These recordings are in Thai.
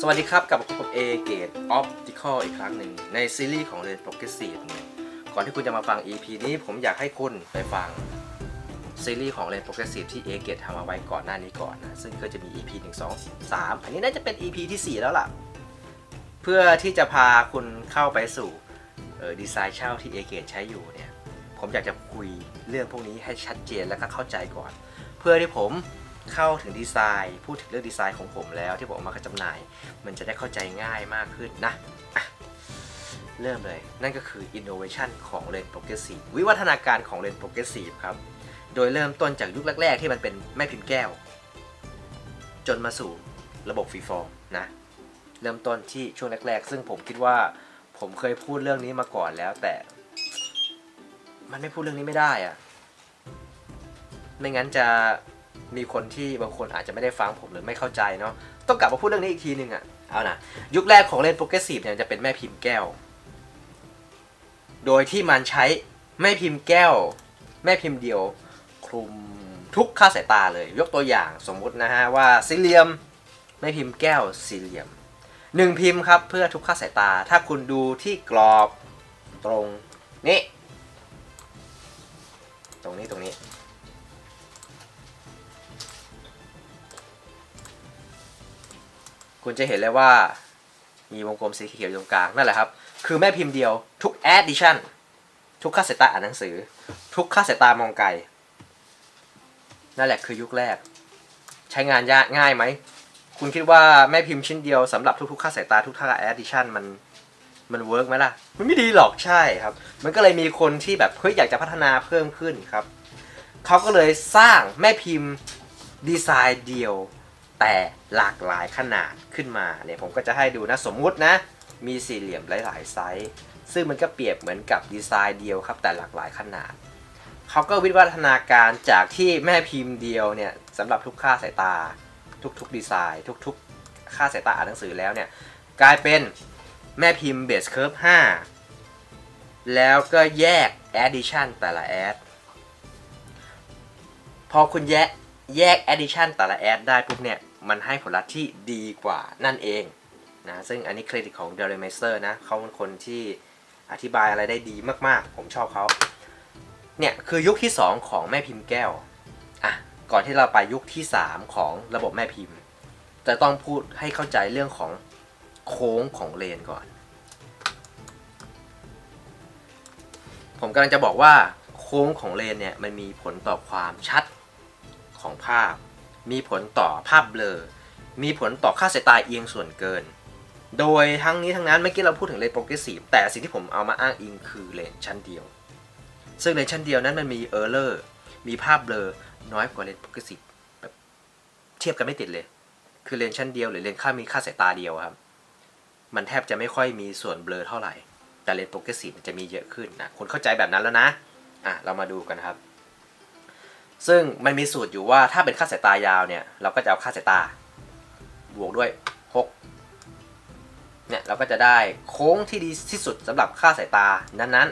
สวัสดีครับกลับมาพบกับ A Gate Optical อีกครั้งหนึ่งในซีรีส์ของ Ren Progressive เนี่ยก่อนที่คุณจะมาฟัง EP นี้ผมอยากให้คุณไปฟังซีรีส์ของ Ren Progressive ที่ A Gate ทำเอาไว้ก่อนหน้านี้ก่อนนะ ซึ่งก็จะมี EP 1 2 3 อันนี้น่าจะเป็น EP ที่ 4 แล้วล่ะ เพื่อที่จะพาคุณเข้าไปสู่ดีไซน์เช่าที่ A Gate ใช้อยู่เนี่ย ผมอยากจะคุยเรื่องพวกนี้ให้ชัดเจนและก็เข้าใจก่อน เพื่อที่ผม เข้าถึงดีไซน์ พูดถึงเรื่องดีไซน์ของผมแล้วที่ผมเอามาจำหน่าย มันจะได้เข้าใจง่ายมากขึ้นนะะเริ่มเลย นั่นก็คือ innovation ของ Ren Progressive วิวัฒนาการของ Ren Progressive ครับ โดยเริ่มต้นจากยุคแรก ๆ ที่มันเป็นแม่พิมพ์แก้ว จนมาสู่ระบบฟรีฟอร์มนะ เริ่มต้นที่ช่วงแรก ๆ ซึ่งผมคิดว่าผมเคยพูดเรื่องนี้มาก่อนแล้ว แต่ มันไม่พูดเรื่องนี้ไม่ได้อะไม่งั้นจะ มีคนที่บางคนอาจจะไม่ได้ฟังผมหรือไม่เข้าใจเนาะต้องกลับมาพูดเรื่องนี้อีกทีหนึ่งอะเอานะยุคแรกของเล่นโปรเกรสซีฟเนี่ยจะเป็นแม่พิมพ์แก้ว โดยที่มันใช้แม่พิมพ์แก้ว แม่พิมพ์เดียวคลุมทุกค่าสายตาเลย ยกตัวอย่างสมมุตินะฮะว่าสี่เหลี่ยมแม่พิมพ์แก้วสี่เหลี่ยมหนึ่งพิมพ์ครับเพื่อทุกค่าสายตา ถ้าคุณดูที่กรอบตรงนี้ ตรงนี้ตรงนี้ คุณจะเห็นเลยว่ามีวงกลมสีเขียวอยู่ตรงกลางนั่นแหละครับ คือแม่พิมพ์เดียวทุก addition ทุกค่าสายตาอ่านหนังสือ ทุกค่าสายตามองไกล นั่นแหละคือยุคแรก ใช้งานยากง่ายไหม คุณคิดว่าแม่พิมพ์ชิ้นเดียวสำหรับทุกๆค่าสายตาทุกค่า addition มันมันเวิร์กไหมล่ะ มันไม่ดีหรอกใช่ครับ มันก็เลยมีคนที่แบบเฮ้ยอยากจะพัฒนาเพิ่มขึ้นครับ เขาก็เลยสร้างแม่พิมพ์ดีไซน์เดียว แต่หลากหลายขนาดขึ้นมาเนี่ยผมก็จะให้ดูนะสมมุตินะ มีสี่เหลี่ยมหลายๆไซส์ซึ่งมันก็เปรียบเหมือนกับดีไซน์เดียวครับ แต่หลากหลายขนาดเขาก็วิวัฒนาการจากที่แม่พิมพ์เดียวเนี่ยสำหรับทุกค่าสายตา ทุกๆดีไซน์ ทุกๆ ค่าสายตาอ่านหนังสือแล้วเนี่ยกลายเป็นแม่พิมพ์เบสเคิร์ฟ5แล้วก็แยก addition แต่ละ add พอคุณแยก แยก addition แต่ละ add ได้ปุ๊บเนี่ย มันให้ผลลัพธ์ที่ดีกว่านั่นเองนะ ซึ่งอันนี้เครดิตของ d e r e m e s t e r นะเขาเป็นคนที่อธิบายอะไรได้ดีมากๆ ผมชอบเขา เนี่ย คือยุคที่ 2 ของแม่พิมพ์แก้ว อะ ก่อนที่เราไปยุคที่ 3 ของระบบแม่พิมพ์ จะต้องพูดให้เข้าใจเรื่องของโค้งของเลนก่อน ผมกำลังจะบอกว่าโค้งของเลนเนี่ย มันมีผลต่อความชัด ของภาพ มีผลต่อภาพเบลอ มีผลต่อค่าสายตาเอียงส่วนเกิน โดยทั้งนี้ทั้งนั้นเมื่อกี้เราพูดถึงเลนส์โปรเกรสซีฟแต่สิ่งที่ผมเอามาอ้างอิงคือเลนส์ชั้นเดียว ซึ่งเลนส์ชั้นเดียวนั้นมันมีเออร์เลอร์มีภาพเบลอน้อยกว่าเลนส์โปรเกรสซีฟแบบเทียบกันไม่ติดเลย คือเลนส์ชั้นเดียวหรือเลนส์ค่ามีค่าสายตาเดียวครับ มันแทบจะไม่ค่อยมีส่วนเบลอเท่าไหร่ แต่เลนส์โปรเกรสซีฟจะมีเยอะขึ้นนะคุณเข้าใจแบบนั้นแล้วนะอะเรามาดูกันครับ ซึ่งมันมีสูตรอยู่ว่าถ้าเป็นค่าสายตายาวเนี่ย เราก็จะเอาค่าสายตา บวกด้วย6เนี่ยเราก็จะได้โค้งที่ดีที่สุดสำหรับค่าสายตานั้น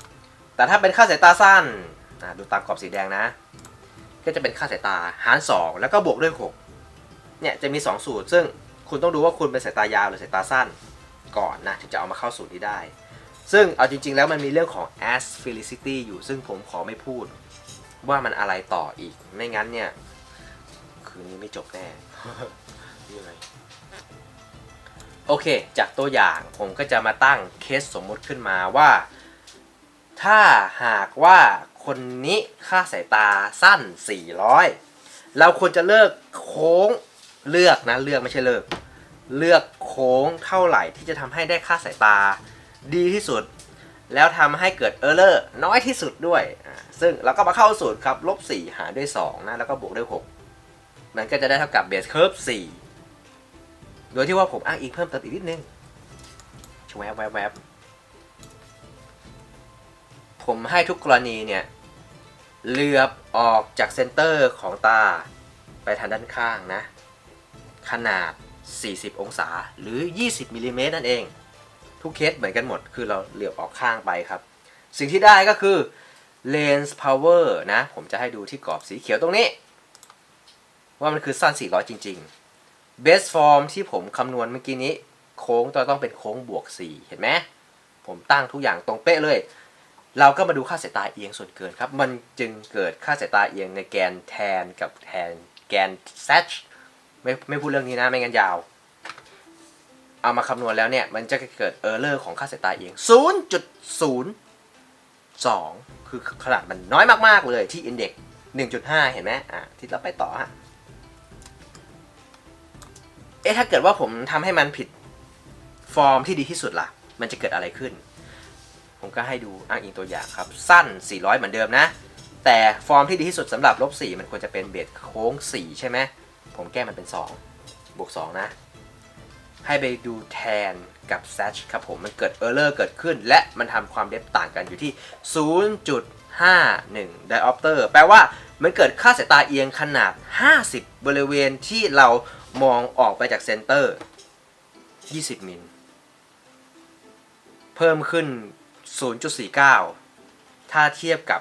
ๆ แต่ถ้าเป็นค่าสายตาสั้นอะดูตามกรอบสีแดงนะ ก็จะเป็นค่าสายตาหาร 2 แล้วก็บวกด้วย6เนี่ยจะมี 2 สูตร ซึ่งคุณต้องดูว่าคุณเป็นสายตายาวหรือสายตาสั้นก่อนนะถึงจะเอามาเข้าสูตรนี้ได้ ซึ่งเอาจริงๆแล้วมันมีเรื่องของ asphericity อยู่ซึ่งผมขอไม่พูด ว่ามันอะไรต่ออีก ไม่งั้นเนี่ย คืนนี้ไม่จบแน่ยังไงโอเค จากตัวอย่างผมก็จะมาตั้งเคสสมมุติขึ้นมาว่า ถ้าหากว่าคนนี้ค่าสายตาสั้น 400 เราควรจะเลิกโค้งเลือกนะเลือกไม่ใช่เลิกเลือกโค้งเท่าไหร่ที่จะทำให้ได้ค่าสายตาดีที่สุด แล้วทำให้เกิดเออร์เลอร์น้อยที่สุดด้วย ซึ่งเราก็มาเข้าสูตรครับลบ4 หารด้วย 2 นะ แล้วก็บวกด้วย 6 มันก็จะได้เท่ากับเบสเคิร์ฟ4โดยที่ว่าผมอ้างอิงเพิ่มเติมอีกนิดนึงชแวบแวบแวบผมให้ทุกกรณีเนี่ยเหลือบออกจากเซนเตอร์ของตาไปทางด้านข้างนะ ขนาด 40 องศาหรือ 20มิลลิเมตรนั่นเอง ทุกเคสเหมือนกันหมด คือเราเหลือบออกข้างไปครับ สิ่งที่ได้ก็คือ lens power นะ ผมจะให้ดูที่กรอบสีเขียวตรงนี้ ว่ามันคือสั้น 400 จริง ๆ base form ที่ผมคำนวณเมื่อกี้นี้ โค้งต้องเป็นโค้งบวก 4 เห็นไหมผมตั้งทุกอย่างตรงเป๊ะเลย เราก็มาดูค่าสายตาเอียงส่วนเกินครับ มันจึงเกิดค่าสายตาเอียงในแกนแทนกับแทนแกน sach ไม่ไม่พูดเรื่องนี้นะ ไม่งั้นยาว เอามาคำนวณแล้วเนี่ย มันจะเกิดเออร์เลอร์ของค่าสายตาเอง 0.02 คือขนาดมันน้อยมาก ๆ เลยที่ index 1.5 เห็นไหมอะที่เราไปต่อฮะเอ๊ะถ้าเกิดว่าผมทำให้มันผิดฟอร์มที่ดีที่สุดล่ะ มันจะเกิดอะไรขึ้น ผมก็ให้ดูอ้างอิงตัวอย่างครับ สั้น 400 เหมือนเดิมนะ แต่ฟอร์มที่ดีที่สุดสำหรับลบ4มันควรจะเป็นเบสโค้ง 4 ใช่ไหมผมแก้มันเป็น 2 บวก 2 นะ ให้ไปดูแทนกับ s a t c h ครับผม มันเกิด error เกิดขึ้น และมันทำความเดฟต่างกันอยู่ที่ 0.51 diopter แปลว่ามันเกิดค่าสายตาเอียงขนาด 50 บริเวณที่เรามองออกไปจากเซนเตอร์ 20 มิล เพิ่มขึ้น 0.49 ถ้าเทียบกับ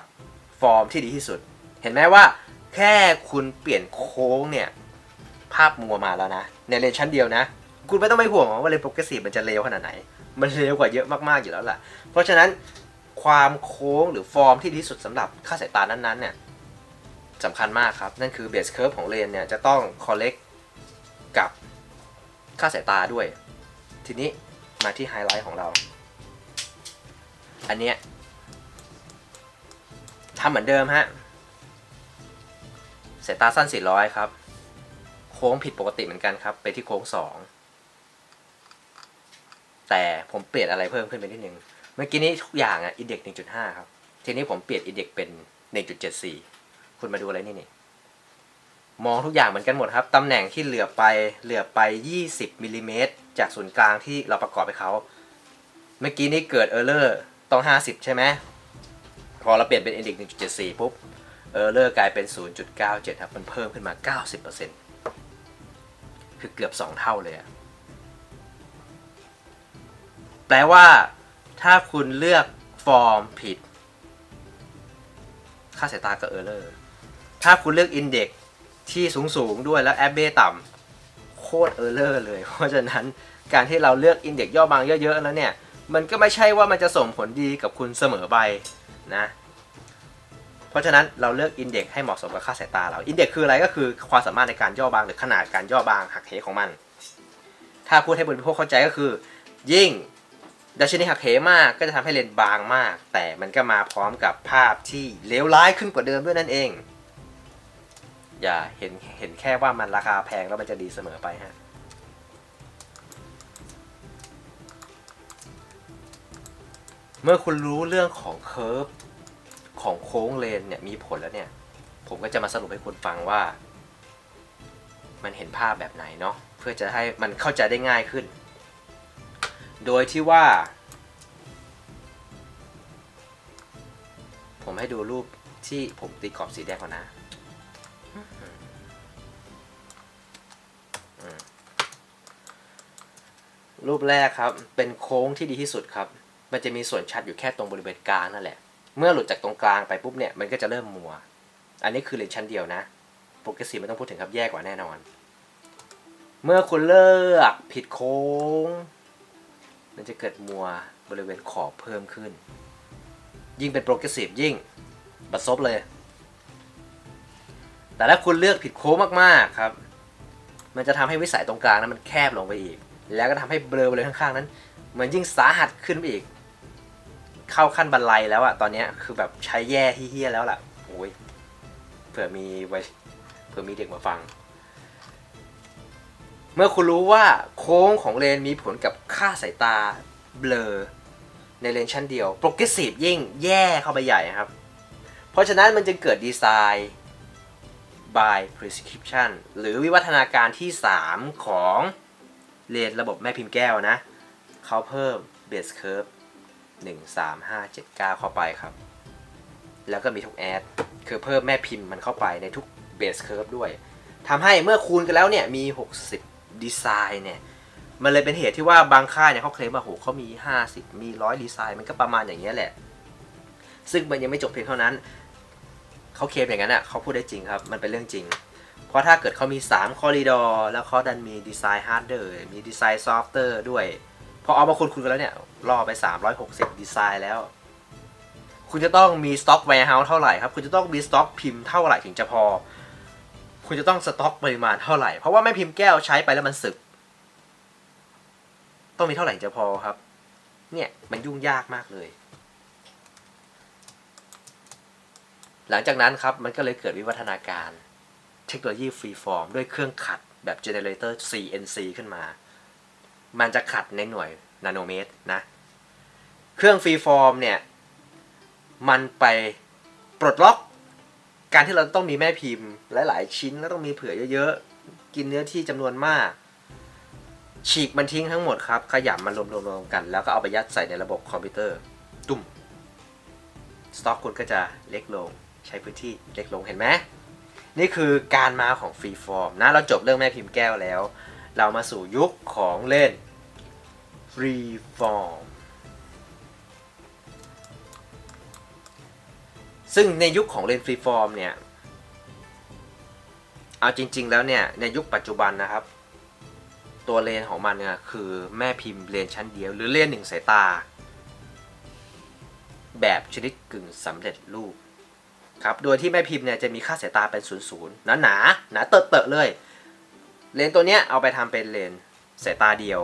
ฟอร์มที่ดีที่สุด เห็นไหมว่าแค่คุณเปลี่ยนโค้งเนี่ย ภาพมัวมาแล้วนะ ในเลนชั้นเดียวนะ คุณไม่ต้องไปห่วงว่าเลนโปรเกรสซีฟมันจะเร็วขนาดไหน มันเร็วกว่าเยอะมากๆอยู่แล้วล่ะ เพราะฉะนั้นความโค้งหรือฟอร์มที่ดีที่สุดสำหรับค่าสายตานั้นๆเนี่ยสำคัญมากครับ นั่นคือเบสเคิร์ฟของเลนเนี่ยจะต้องคอลเลกกับค่าสายตาด้วย ทีนี้มาที่ไฮไลท์ของเรา อันเนี้ยทำเหมือนเดิมฮะสายตาสั้น 400 ครับ โค้งผิดปกติเหมือนกันครับ ไปที่โค้ง 2 แต่ผมเปลี่ยนอะไรเพิ่มขึ้นไปนิดนึง เมื่อกี้นี้ทุกอย่างอะอินเด็ก1.5ครับ ทีนี้ผมเปลี่ยนอินเด็กเป็น1.74คุณมาดูอะไรนี่นี่ มองทุกอย่างเหมือนกันหมดครับ ตำแหน่งที่เหลือไปเหลือไป20มิลลิเมตรจากศูนย์กลางที่เราประกอบไปเขา เมื่อกี้นี้เกิดเออร์เลอร์ต้อง50ใช่ไหมพอเราเปลี่ยนเป็นอินเด็ก1.74ปุ๊บเออร์เลอร์กลายเป็น0.97ครับ มันเพิ่มขึ้นมา90%คือเกือบ2เท่าเลยอะ แปลว่าถ้าคุณเลือกฟอร์มผิด ค่าสายตาก็เออร์เลอร์ ถ้าคุณเลือกอินเด็กที่สูงสูงด้วยแล้วแอปเบ้ต่ำโคตรเออร์เลอร์เลย เพราะฉะนั้นการที่เราเลือกอินเด็กย่อบางเยอะๆแล้วเนี่ย มันก็ไม่ใช่ว่ามันจะส่งผลดีกับคุณเสมอไปนะ เพราะฉะนั้นเราเลือกอินเด็กให้เหมาะสมกับค่าสายตาเรา อินเด็กคืออะไรก็คือความสามารถในการย่อบางหรือขนาดการย่อบางหักเหของมัน ถ้าพูดให้บริโภคเข้าใจก็คือ ยิ่ง ดัชนีหักเหมากก็จะทำให้เลนส์บางมาก แต่มันก็มาพร้อมกับภาพที่เลวร้ายขึ้นกว่าเดิมด้วยนั่นเอง อย่าเห็นเห็นแค่ว่ามันราคาแพงแล้วมันจะดีเสมอไปฮะเมื่อคุณรู้เรื่องของเคอร์ฟของโค้งเลนเนี่ยมีผลแล้วเนี่ย ผมก็จะมาสรุปให้คุณฟังว่า มันเห็นภาพแบบไหนเนาะเพื่อจะให้มันเข้าใจได้ง่ายขึ้น โดยที่ว่า ผมให้ดูรูปที่ผมตีกรอบสีแดงก่อนนะรูปแรกครับ เป็นโค้งที่ดีที่สุดครับ มันจะมีส่วนชัดอยู่แค่ตรงบริเวณกลางนั่นแหละ เมื่อหลุดจากตรงกลางไปปุ๊บเนี่ย มันก็จะเริ่มมัว อันนี้คือเลนชั้นเดียวนะโปรเกรสซีฟไม่ต้องพูดถึงครับแย่กว่าแน่นอน เมื่อคุณเลือกผิดโค้ง มันจะเกิดมัวบริเวณขอบเพิ่มขึ้น ยิ่งเป็นโปรเกรสซีฟยิ่งบัดซบเลย แต่ถ้าคุณเลือกผิดโค้งมากๆครับ มันจะทำให้วิสัยตรงกลางนั้นมันแคบลงไปอีก แล้วก็ทำให้เบลอบริเวณข้างๆนั้น มันยิ่งสาหัสขึ้นไปอีก เข้าขั้นบรรลัยแล้วอะตอนนี้คือแบบใช้แย่เฮี้ยแล้วล่ะโอ้ยเผื่อมีไว้เผื่อมีเด็กมาฟัง เมื่อคุณรู้ว่าโค้งของเลนมีผลกับค่าสายตาเบลอในเลนชั้นเดียวโปรเกรสซีฟยิ่งแย่เข้าไปใหญ่ครับ เพราะฉะนั้นมันจึงเกิดดีไซน์ by prescription หรือวิวัฒนาการที่ 3 ของเลนระบบแม่พิมพ์แก้วนะ เขาเพิ่ม base curve 1 3 5 7 9 เข้าไปครับ แล้วก็มีทุกแอดคือเพิ่มแม่พิมพ์มันเข้าไปในทุก base curve ด้วยทำให้เมื่อคูณกันแล้วเนี่ยมี 60 ดีไซน์เนี่ยมันเลยเป็นเหตุที่ว่าบางค่ายเนี่ยเขาเคลมว่าโหเขามี 50 มี100ดีไซน์มันก็ประมาณอย่างเงี้ยแหละ ซึ่งมันยังไม่จบเพียงเท่านั้นเขาเคลมอย่างนั้นอะเขาพูดได้จริงครับ มันเป็นเรื่องจริง เพราะถ้าเกิดเขามี 3 คอริดอร์แล้วเขาดันมีดีไซน์ฮาร์ดเดอร์มีดีไซน์ซอฟต์แวร์ด้วย พอเอามาคุณคุณกันแล้วเนี่ยล่อไป 360 ดีไซน์แล้ว คุณจะต้องมีสต็อกแวร์เฮาส์เท่าไหร่ครับ คุณจะต้องมีสต็อกพิมพ์เท่าไหร่ถึงจะพอ คุณจะต้องสต็อกปริมาณเท่าไหร่ เพราะว่าแม่พิมพ์แก้วใช้ไปแล้วมันสึก ต้องมีเท่าไหร่จะพอครับ เนี่ยมันยุ่งยากมากเลย หลังจากนั้นครับมันก็เลยเกิดวิวัฒนาการ เทคโนโลยีฟรีฟอร์มด้วยเครื่องขัดแบบ Generator CNC ขึ้นมา มันจะขัดในหน่วยนาโนเมตรนะ เครื่องฟรีฟอร์มเนี่ย มันไปปลดล็อก การที่เราต้องมีแม่พิมพ์ หลาย ๆ ชิ้นแล้วต้องมีเผื่อเยอะ ๆ กินเนื้อที่จำนวนมาก ฉีกมันทิ้งทั้งหมดครับ ขยำมันรวมๆกัน แล้วก็เอาไปยัดใส่ในระบบคอมพิวเตอร์ ตุ้มสต็อกคุณก็จะเล็กลง ใช้พื้นที่เล็กลงเห็นไหมนี่คือการมาของฟรีฟอร์มนะเราจบเรื่องแม่พิมพ์แก้วแล้ว เรามาสู่ยุคของเล่นฟรีฟอร์ม ซึ่งในยุคของเลนฟรีฟอร์มเนี่ย เอาจริง ๆ แล้วเนี่ย ในยุคปัจจุบันนะครับ ตัวเลนของมันเนี่ยคือแม่พิมพ์เลนชั้นเดียว หรือเลนหนึ่งสายตา แบบชนิดกึ่งสำเร็จรูปครับ โดยที่แม่พิมพ์เนี่ยจะมีค่าสายตาเป็นศูนย์ศูนย์หนาหนาหนาเตอะเตอะเลย เลนตัวเนี้ยเอาไปทำเป็นเลนสายตาเดียว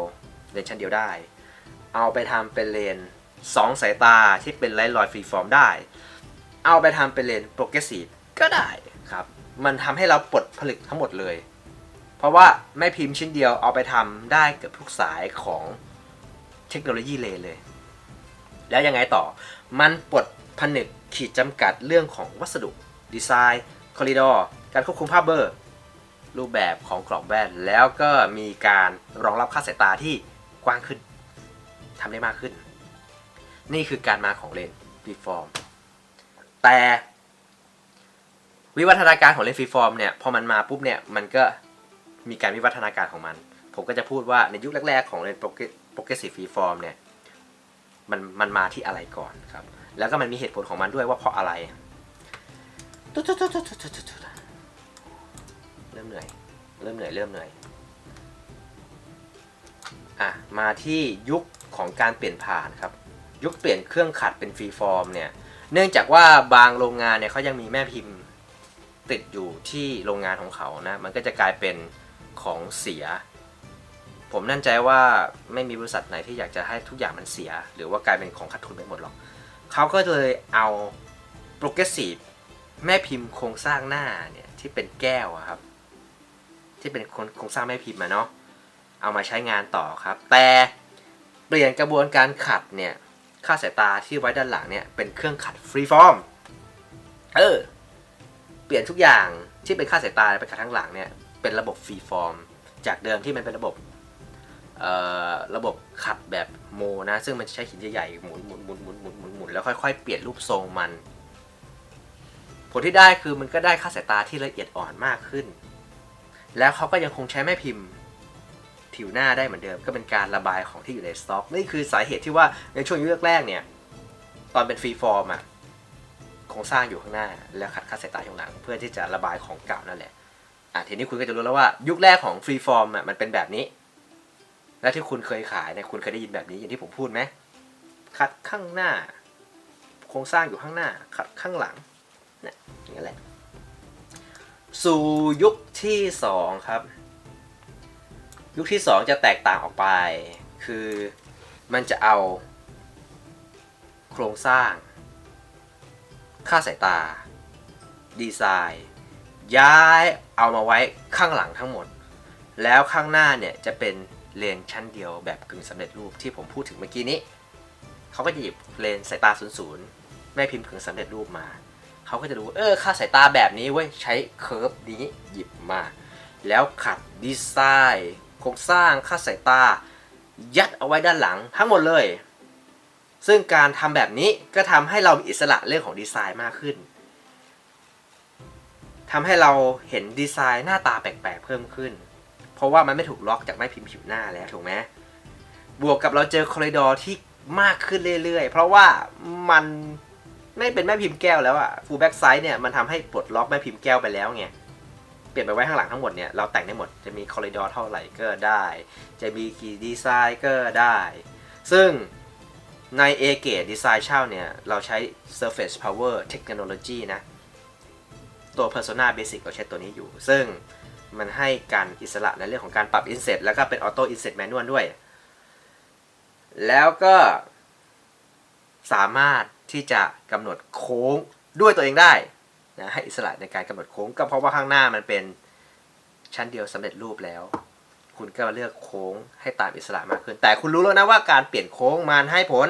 เลนชั้นเดียวได้ เอาไปทำเป็นเลนสองสายตาที่เป็นไลท์ลอยฟรีฟอร์มได้ เอาไปทำเป็นเลนโปรเกรสซีฟก็ได้ครับ มันทำให้เราปลดผลึกทั้งหมดเลย เพราะว่าแม่พิมพ์ชิ้นเดียวเอาไปทำได้เกือบทุกสายของเทคโนโลยีเลนเลย แล้วยังไงต่อ มันปลดผนึกขีดจำกัดเรื่องของวัสดุดีไซน์คอริดอร์การควบคุมภาพเบอร์ รูปแบบของกรอบแว่น แล้วก็มีการรองรับค่าสายตาที่กว้างขึ้นทำได้มากขึ้น นี่คือการมาของเลนส์ฟรีฟอร์ม แต่วิวัฒนาการของเลนฟรีฟอร์มเนี่ยพอมันมาปุ๊บเนี่ยมันก็มีการวิวัฒนาการของมัน ผมก็จะพูดว่าในยุคแรกๆของเลนโปรเกรสซีฟฟรีฟอร์มเนี่ยมันมันมาที่อะไรก่อนครับ แล้วก็มันมีเหตุผลของมันด้วยว่าเพราะอะไรเริ่มเหนื่อย เริ่มเหนื่อย เริ่มเหนื่อย อะ มาที่ยุคของการเปลี่ยนผ่านครับ ยุคเปลี่ยนเครื่องขัดเป็นฟรีฟอร์มเนี่ย เนื่องจากว่าบางโรงงานเนี่ยเขายังมีแม่พิมพ์ติดอยู่ที่โรงงานของเขานะ มันก็จะกลายเป็นของเสีย ผมนั่นใจว่าไม่มีบริษัทไหนที่อยากจะให้ทุกอย่างมันเสีย หรือว่ากลายเป็นของขาดทุนไปหมดหรอก เขาก็เลยเอาโปรเกรสซีฟแม่พิมพ์โครงสร้างหน้าเนี่ยที่เป็นแก้วครับ ที่เป็นโครงสร้างแม่พิมพ์มาเนาะเอามาใช้งานต่อครับ แต่เปลี่ยนกระบวนการขัดเนี่ย ค่าสายตาที่ไว้ด้านหลังเนี่ยเป็นเครื่องขัดฟรีฟอร์ม เออ เปลี่ยนทุกอย่างที่เป็นค่าสายตาไปขัดข้งหลังเนี่ยเป็นระบบฟรีฟอร์ม จากเดิมที่มันเป็นระบบเอ่อระบบขัดแบบโมนะ ซึ่งมันใช้หินใหญ่ๆหมุนหมุนหมุนหมุนหมุนหมุนหมุนแล้วค่อยๆ เปลี่ยนรูปทรงมัน ผลที่ได้คือมันก็ได้ค่าสายตาที่ละเอียดอ่อนมากขึ้น แล้วเขาก็ยังคงใช้แม่พิมพ์ ผิวหน้าได้เหมือนเดิม ก็เป็นการระบายของที่อยู่ในสต็อกนี่คือสาเหตุที่ว่าในช่วงยุคแรกๆเนี่ยตอนเป็นฟรีฟอร์มอะโครงสร้างอยู่ข้างหน้า แล้วขัดค่าสายตาอยู่ข้างหลัง เพื่อที่จะระบายของเก่านั่นแหละอะทีนี้คุณก็จะรู้แล้วว่ายุคแรกของฟรีฟอร์มอะมันเป็นแบบนี้ และที่คุณเคยขายเนี่ยคุณเคยได้ยินแบบนี้อย่างที่ผมพูดไหมขัดข้างหน้า โครงสร้างอยู่ข้างหน้า ขัดข้างหลังเนี่ยอย่างนี้แหละ สู่ยุคที่สองครับ ยุคที่สองจะแตกต่างออกไป คือมันจะเอา โครงสร้าง ค่าสายตา ดีไซน์ ย้ายเอามาไว้ข้างหลังทั้งหมด แล้วข้างหน้าเนี่ยจะเป็นเลนชั้นเดียวแบบกึ่งสำเร็จรูปที่ผมพูดถึงเมื่อกี้นี้ เขาก็จะหยิบเลนสายตา 00 แม่พิมพ์กึ่งสำเร็จรูปมา เขาก็จะดูเออค่าสายตาแบบนี้เว้ยใช้เคอร์ฟนี้หยิบมา แล้วขัดดีไซน์ โครงสร้างค่าสายตา ยัดเอาไว้ด้านหลังทั้งหมดเลย ซึ่งการทำแบบนี้ก็ทำให้เรามีอิสระเรื่องของดีไซน์มากขึ้นทำให้เราเห็นดีไซน์หน้าตาแปลกๆเพิ่มขึ้น เพราะว่ามันไม่ถูกล็อกจากแม่พิมพ์ผิวหน้าแล้วถูกไหมบวกกับเราเจอคอริดอร์ที่มากขึ้นเรื่อยๆ เพราะว่ามันไม่เป็นแม่พิมพ์แก้วแล้วอะฟูลแบ็กไซด์เนี่ยมันทำให้ปลดล็อกแม่พิมพ์แก้วไปแล้วไง เปลี่ยนไปไว้ข้างหลังทั้งหมดเนี่ยเราแต่งได้หมดจะมีคอริดอร์เท่าไหร่ก็ได้ จะมีกี่ดีไซน์ก็ได้ ซึ่งใน A g a t e Design เช่าเนี่ย เราใช้ Surface Power Technology นะ ตัว Persona Basic เราใช้ตัวนี้อยู่ ซึ่งมันให้การอิสระในเรื่องของการปรับ Inset แล้วก็เป็น Auto Inset Manual ด้วย แล้วก็สามารถที่จะกำหนดโค้งด้วยตัวเองได้ นะให้อิสระในการกำหนดโค้งก็เพราะว่าข้างหน้ามันเป็นชั้นเดียวสำเร็จรูปแล้ว คุณก็เลือกโค้งให้ตามอิสระมากขึ้น แต่คุณรู้แล้วนะว่าการเปลี่ยนโค้งมันให้ผล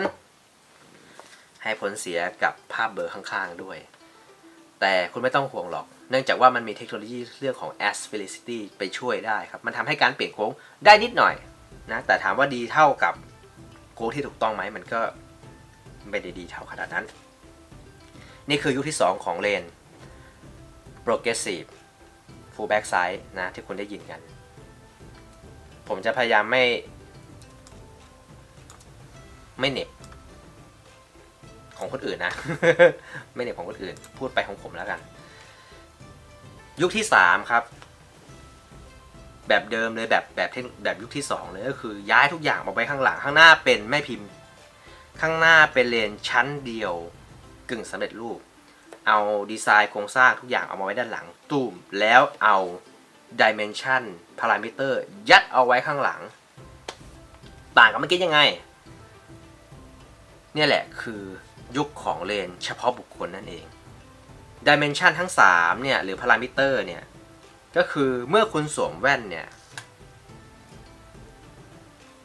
ให้ผลเสียกับภาพเบลอร์ข้าง ๆ ด้วย แต่คุณไม่ต้องห่วงหรอก เนื่องจากว่ามันมีเทคโนโลยีเรื่องของ asphericity ไปช่วยได้ครับ มันทำให้การเปลี่ยนโค้งได้นิดหน่อยนะแต่ถามว่าดีเท่ากับโค้งที่ถูกต้องไหมมันก็ไม่ได้ดีเท่าขนาดนั้น นี่คือยุคที่ 2 ของเลน progressive full back side นะที่คุณได้ยินกัน ผมจะพยายามไม่ ไม่เน็บของคนอื่นนะ ไม่เน็บของคนอื่น พูดไปของผมแล้วกัน ยุคที่ 3 ครับ แบบเดิมเลยแบบแบบแบบยุคที่ 2 เลยก็คือย้ายทุกอย่างมาไว้ข้างหลังข้างหน้าเป็นแม่พิมพ์ ข้างหน้าเป็นเลนชั้นเดียวกึ่งสำเร็จรูป เอาดีไซน์โครงสร้างทุกอย่างเอามาไว้ด้านหลังตุ้มแล้วเอา dimension parameter ยัดเอาไว้ข้างหลัง ต่างกับเมื่อกี้ยังไง เนี่ยแหละคือยุคของเลนเฉพาะบุคคลนั่นเอง dimension ทั้ง 3 เนี่ย หรือ parameter เนี่ย ก็คือเมื่อคุณสวมแว่นเนี่ย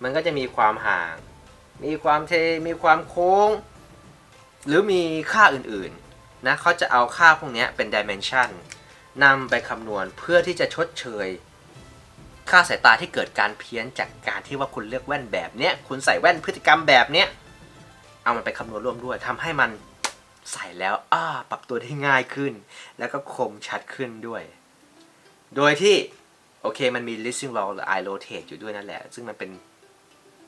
มันก็จะมีความห่าง มีความเท มีความโค้ง หรือมีค่าอื่นๆ นะเขาจะเอาค่าพวกนี้เป็น dimension นำไปคำนวณเพื่อที่จะชดเชย ค่าสายตาที่เกิดการเพี้ยนจากการที่ว่าคุณเลือกแว่นแบบเนี้ยคุณใส่แว่นพฤติกรรมแบบเนี้ยเอามันไปคำนวณร่วมด้วยทำให้มันใส่แล้วอ้าปรับตัวได้ง่ายขึ้น แล้วก็คมชัดขึ้นด้วย โดยที่ โอเคมันมี listing law หรือ eye rotate อยู่ด้วยนั่นแหละ ซึ่งมันเป็น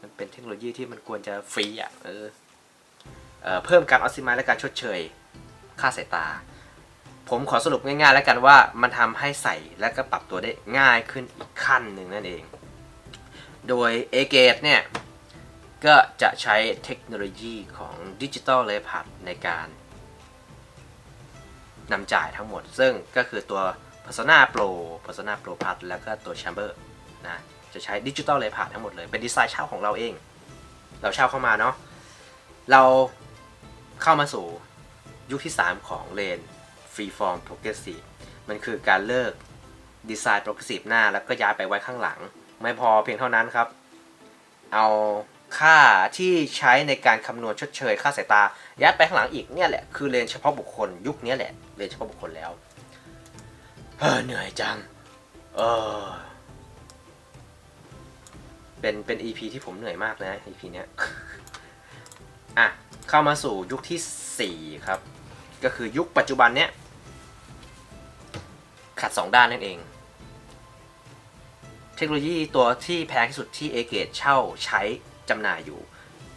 มันเป็นเทคโนโลยีที่มันควรจะฟรีอะเออเพิ่มการออ t ติม e และการชดเชย ค่าสายตา ผมขอสรุปง่ายๆ แล้วกันว่ามันทำให้ใส่และก็ปรับตัวได้ง่ายขึ้นอีกขั้นหนึ่งนั่นเอง โดย a g a t e เนี่ย ก็จะใช้เทคโนโลยีของดิจิ t a ลเลพัดในการนำจ่ายทั้งหมด ซึ่งก็คือตัว Persona Pro Persona Pro Plus แล้วก็ตัว Chamber นะจะใช้ดิจิ t a ลเลพัดทั้งหมดเลย เป็นดีไซน์เช่าของเราเอง เราเช่าเข้ามาเนาะเราเข้ามาสู่ ยุคที่ 3 ของเลน Freeform Progressive มันคือการเลิกดีไซน์ Progressive หน้า แล้วก็ย้ายไปไว้ข้างหลัง ไม่พอเพียงเท่านั้นครับ เอาค่าที่ใช้ในการคำนวณชดเชย ค่าสายตายัดไปข้างหลังอีกเนี่ยแหละคือเลนเฉพาะบุคคล ยุคนี้แหละเลนเฉพาะบุคคลแล้วเฮ้อเหนื่อยจังเออเป็นเป็น EP ที่ผมเหนื่อยมากเลยนะ EP เนี้ยอะ เข้ามาสู่ยุคที่ 4 ครับ ก็คือยุคปัจจุบันเนี้ยขัด 2 ด้านนั่นเอง เทคโนโลยีตัวที่แพงที่สุดที่เอเกตเช่าใช้จำหน่ายอยู่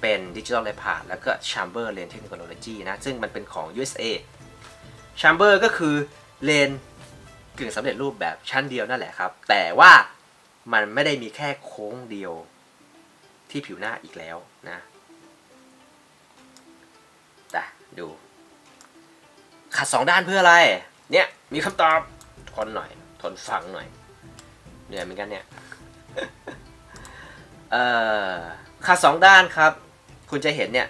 เป็นดิจิ t a ล l ล p a d แล้วก็ Chamber Lens Technology นะ ซึ่งมันเป็นของ USA Chamber ก็คือเลนกึ่งสำเร็จรูปแบบชั้นเดียวนั่นแหละครับ แต่ว่ามันไม่ได้มีแค่โค้งเดียวที่ผิวหน้าอีกแล้วนะ ดู ขัดสองด้านเพื่ออะไร เนี่ย มีคำตอบ ทนหน่อย ทนฟังหน่อย เหนื่อยเหมือนกันเนี่ย เอ่อ ขัดสองด้านครับ คุณจะเห็นเนี่ย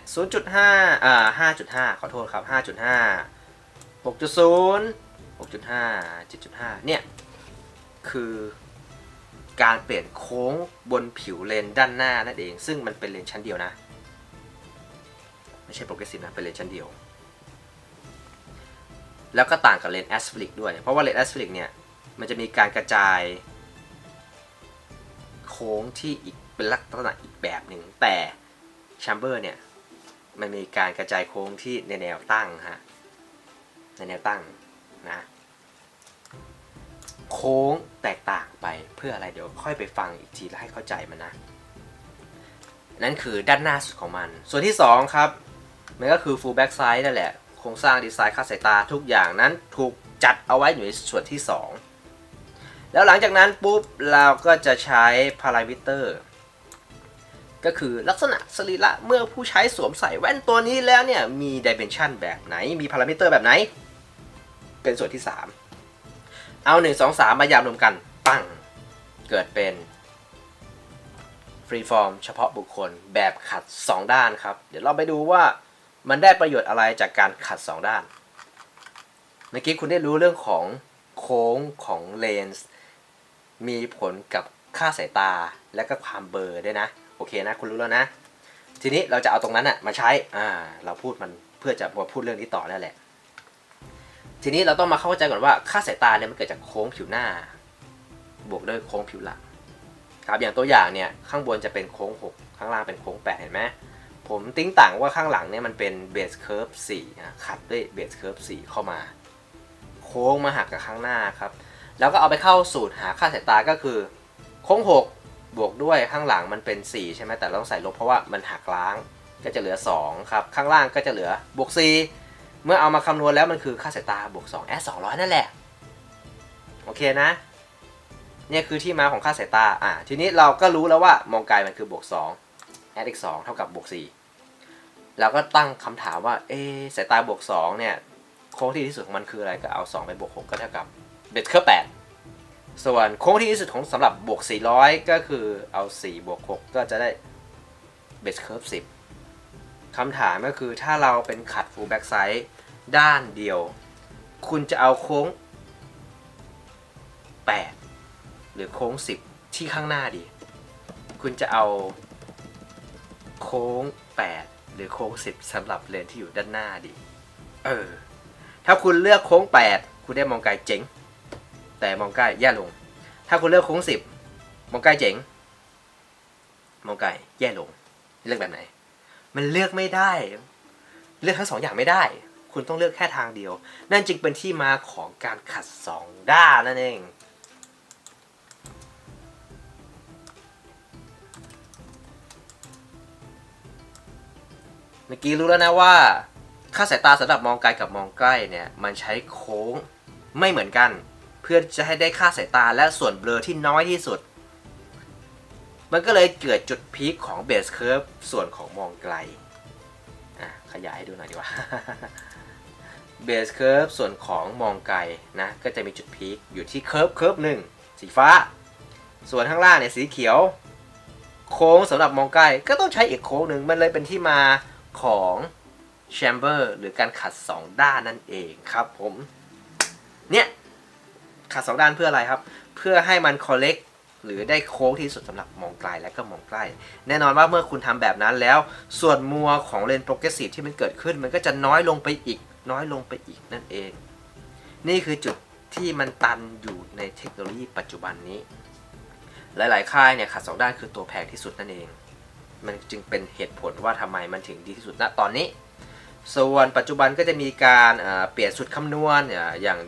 0.5 อ่า 5.5 ขอโทษครับ 5.5 6.0 6.5 7.5 เนี่ย คือการเปลี่ยนโค้งบนผิวเลนด้านหน้านั่นเอง ซึ่งมันเป็นเลนชั้นเดียวนะ ไม่ใช่โปรเกรสซีฟนะ เป็นเลนชั้นเดียว แล้วก็ต่างกับเลนแอสฟลิกด้วย เพราะว่าเลนแอสฟลิกเนี่ย มันจะมีการกระจาย โค้งที่อีกเป็นลักษณะอีกแบบหนึ่ง แต่แชมเบอร์เนี่ย มันมีการกระจายโค้งที่ในแนวตั้งฮะ ในแนวตั้งนะ โค้งแตกต่างไปเพื่ออะไรเดี๋ยวค่อยไปฟังอีกทีแล้วให้เข้าใจมันนะนั่นคือด้านหน้าสุดของมัน ส่วนที่ 2 ครับ มันก็คือ full back side นั่นแหละ โครงสร้างดีไซน์ค่าสายตาทุกอย่างนั้นถูกจัดเอาไว้อยู่ในส่วนที่แล้วหลังจากนั้นปุ๊บเราก็จะใช้พารามิเตอร์ก็คือลักษณะสรีระเมื่อผู้ใช้สวมใส่แว่นตัวนี้แล้วเนี่ย มีดิเมนชันแบบไหนมีพารามิเตอร์แบบไหน เป็นส่วนที่ 3 เอา 1 2 3 มายามรวมกัน ปั้งเกิดเป็นฟรีฟอร์มเฉพาะบุคคลแบบขัด 2 ด้านครับ เดี๋ยวเราไปดูว่า มันได้ประโยชน์อะไรจากการขัด 2 ด้าน เมื่อกี้คุณได้รู้เรื่องของโค้งของเลนส์มีผลกับค่าสายตาและก็ความเบลอด้วยนะ โอเคนะ คุณรู้แล้วนะ ทีนี้เราจะเอาตรงนั้นอะมาใช้อ่าเราพูดมันเพื่อจะมาพูดเรื่องนี้ต่อนั่นแหละ ทีนี้เราต้องมาเข้าใจก่อนว่าค่าสายตาเนี่ยมันเกิดจากโค้งผิวหน้า บวกด้วยโค้งผิวหลังครับอย่างตัวอย่างเนี่ยข้างบนจะเป็นโค้ง 6 ข้างล่างเป็นโค้ง 8 เห็นไหม ผมติ้งต่างว่าข้างหลังเนี่ยมันเป็นเบสเคิร์ฟ4นะขัดด้วยเบสเคิร์ฟ4เข้ามา โค้งมาหักกับข้างหน้าครับ แล้วก็เอาไปเข้าสูตรหาค่าสายตาก็คือ โค้ง 6 บวกด้วยข้างหลังมันเป็น 4 ใช่ไหมแต่ต้องใส่ลบเพราะว่ามันหักล้างก็จะเหลือ 2 ครับ ข้างล่างก็จะเหลือบวก 4 เมื่อเอามาคำนวณแล้วมันคือค่าสายตาบวก2แอด200นั่นแหละ โอเคนะเนี่ยคือที่มาของค่าสายตา อ่า ทีนี้เราก็รู้แล้วว่ามองไกลมันคือบวก2แอดอีก2เท่ากับบวก4 แล้วก็ตั้งคำถามว่า เอะสายตาบวก 2 เนี่ย โค้งที่ที่สุดของมันคืออะไรก็เอา 2 ไปบวก 6 ก็เท่ากับเบสเคอร์8ส่วนโค้งที่ที่สุดของสำหรับบวก 400 ก็คือเอา 4 บวก 6 ก็จะได้เบสเคอร์10คำถามก็คือถ้าเราเป็นขัด full back side ด้านเดียว คุณจะเอาโค้ง 8 หรือโค้ง 10 ที่ข้างหน้าดี คุณจะเอาโค้ง 8 หรือโค้ง10สำหรับเลนที่อยู่ด้านหน้าดีเออ ถ้าคุณเลือกโค้ง8คุณได้มองไกลเจ๋ง แต่มองใกล้แย่ลง ถ้าคุณเลือกโค้ง10มองใกลเจ๋ง มองไกลแย่ลง เลือกแบบไหน มันเลือกไม่ได้ เลือกทั้งสองอย่างไม่ได้ คุณต้องเลือกแค่ทางเดียว นั่นจึงเป็นที่มาของการขัดสองด้านนั่นเอง เมื่อกี้รู้แล้วนะว่า ค่าสายตาสำหรับมองไกลกับมองใกล้เนี่ยมันใช้โค้งไม่เหมือนกัน เพื่อจะให้ได้ค่าสายตาและส่วนเบลอที่น้อยที่สุด มันก็เลยเกิดจุดพีคของเบสเคิร์ฟส่วนของมองไกลอะขยายให้ดูหน่อยดีกว่าเบสเคิร์ฟส่วนของมองไกลนะก็จะมีจุดพีคอยู่ที่เคิร์ฟเคิร์ฟหนึ่งสีฟ้า ส่วนข้างล่างเนี่ยสีเขียว โค้งสำหรับมองใกล้ก็ต้องใช้อีกโค้งหนึ่งมันเลยเป็นที่มา ของแชมเบอร์หรือการขัด 2 ด้านนั่นเองครับผม เนี่ย ขัด 2 ด้านเพื่ออะไรครับ เพื่อให้มันคอลเลกหรือได้โค้งที่สุดสำหรับมองไกลและก็มองใกล้ แน่นอนว่าเมื่อคุณทำแบบนั้นแล้ว ส่วนมัวของเลนส์โปรเกรสซีฟที่มันเกิดขึ้น มันก็จะน้อยลงไปอีก น้อยลงไปอีกนั่นเอง นี่คือจุดที่มันตันอยู่ในเทคโนโลยีปัจจุบันนี้ หลาย ๆ ค่ายเนี่ยขัดสองด้านคือตัวแพงที่สุดนั่นเอง มันจึงเป็นเหตุผลว่าทำไมมันถึงดีที่สุดณตอนนี้ ส่วนปัจจุบันก็จะมีการเปลี่ยนสุดคำนวณอย่าง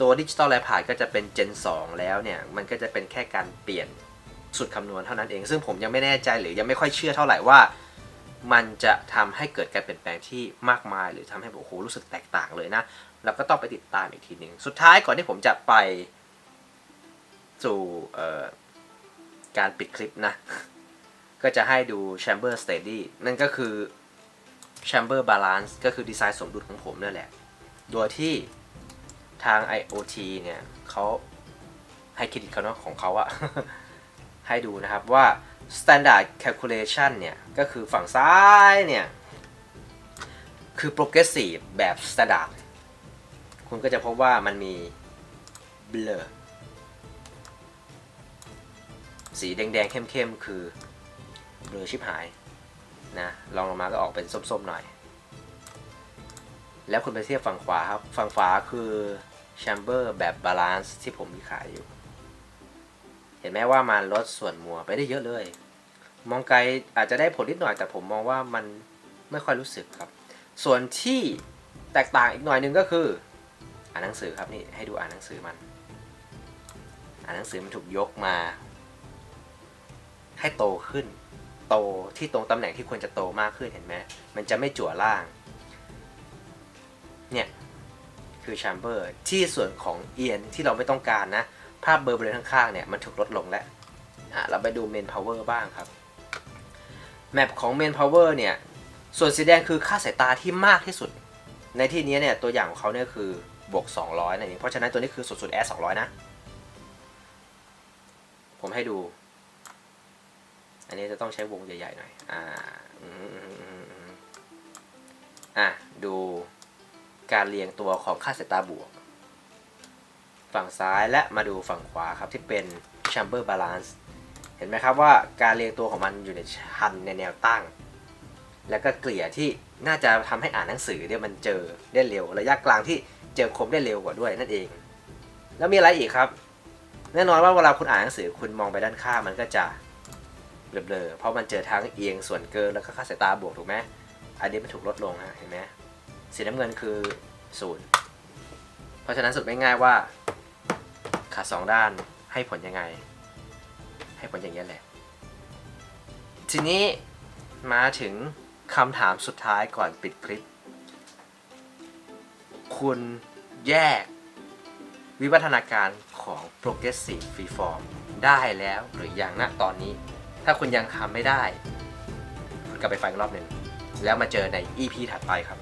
ตัวดิจิตอลไลพาดก็จะเป็น Gen 2 แล้วเนี่ย มันก็จะเป็นแค่การเปลี่ยนสุดคำนวณเท่านั้นเอง ซึ่งผมยังไม่แน่ใจหรือยังไม่ค่อยเชื่อเท่าไหร่ว่า มันจะทำให้เกิดการเปลี่ยนแปลงที่มากมาย หรือทำให้โอ้โหรู้สึกแตกต่างเลยนะเราก็ต้องไปติดตามอีกทีหนึ่งสุดท้ายก่อนที่ผมจะไปสู่การปิดคลิปนะ ก็จะให้ดู chamber steady นั่นก็คือ chamber balance ก็คือดีไซน์สมดุลของผมนั่นแหละ โดยที่ทาง IoT เนี่ยเขาให้เครดิตเขาเนาะของเขาอะให้ดูนะครับว่า standard calculation เนี่ย ก็คือฝั่งซ้ายเนี่ย คือ progressive แบบ standard คุณก็จะพบว่ามันมี blur สีแดงๆเข้มๆ คือ เบลอชิบหายนะลองลงมาก็ออกเป็นส้มๆหน่อย แล้วคุณไปเทียบฝั่งขวาครับ ฝั่งขวาคือแชมเบอร์แบบบาลานซ์ที่ผมมีขายอยู่ เห็นไหมว่ามันลดส่วนมัวไปได้เยอะเลย มองไกลอาจจะได้ผลนิดหน่อยแต่ผมมองว่ามันไม่ค่อยรู้สึกครับ ส่วนที่แตกต่างอีกหน่อยหนึงก็คือ อ่านหนังสือครับนี่ให้ดูอ่านหนังสือมัน อ่านหนังสือมันถูกยกมา ให้โตขึ้น โตที่ตรงตำแหน่งที่ควรจะโตมากขึ้นเห็นไหมมันจะไม่จั่วล่าง เนี่ย คือแชมเบอร์ที่ส่วนของเอียนที่เราไม่ต้องการนะ ภาพเบอร์บริเวณข้างๆเนี่ยมันถูกลดลงแล้วอะเราไปดูเมนพาวเวอร์บ้างครับแมปของเมนพาวเวอร์เนี่ยส่วนสีแดงคือค่าสายตาที่มากที่สุด ในที่นี้เนี่ยตัวอย่างของเขาเนี่ยคือบวก 200นั่นเองเพราะฉะนั้นตัวนี้คือสุดสุดแอส200 นะ ผมให้ดู อันนี้จะต้องใช้วงใหญ่ๆหน่อย อ่าอะดูการเรียงตัวของค่าสายตาบวก ฝั่งซ้ายและมาดูฝั่งขวาครับที่เป็น chamber balance เห็นไหมครับว่าการเรียงตัวของมันอยู่ในชันในแนวตั้ง แล้วก็เกลี่ยที่น่าจะทำให้อ่านหนังสือเนี่ยมันเจอได้เร็ว ระยะกลางที่เจอคมได้เร็วกว่าด้วยนั่นเอง แล้วมีอะไรอีกครับ แน่นอนว่าเวลาคุณอ่านหนังสือคุณมองไปด้านข้างมันก็จะ เบลอๆเพราะมันเจอทั้งเอียงส่วนเกินแล้วก็ค่าสายตาบวกถูกไหมอันนี้มันถูกลดลงฮะเห็นไหมสีน้ำเงินคือศูนย์เพราะฉะนั้นสุดง่ายๆว่าขาสองด้านให้ผลยังไง ให้ผลอย่างนี้แหละ ทีนี้มาถึงคำถามสุดท้ายก่อนปิดคลิป คุณแยกวิวัฒนาการของ progressive freeform ได้แล้วหรือยังณตอนนี้ ถ้าคุณยังทำไม่ได้คุณกลับไปฟังอีกรอบหนึ่ง แล้วมาเจอใน EP ถัดไปครับ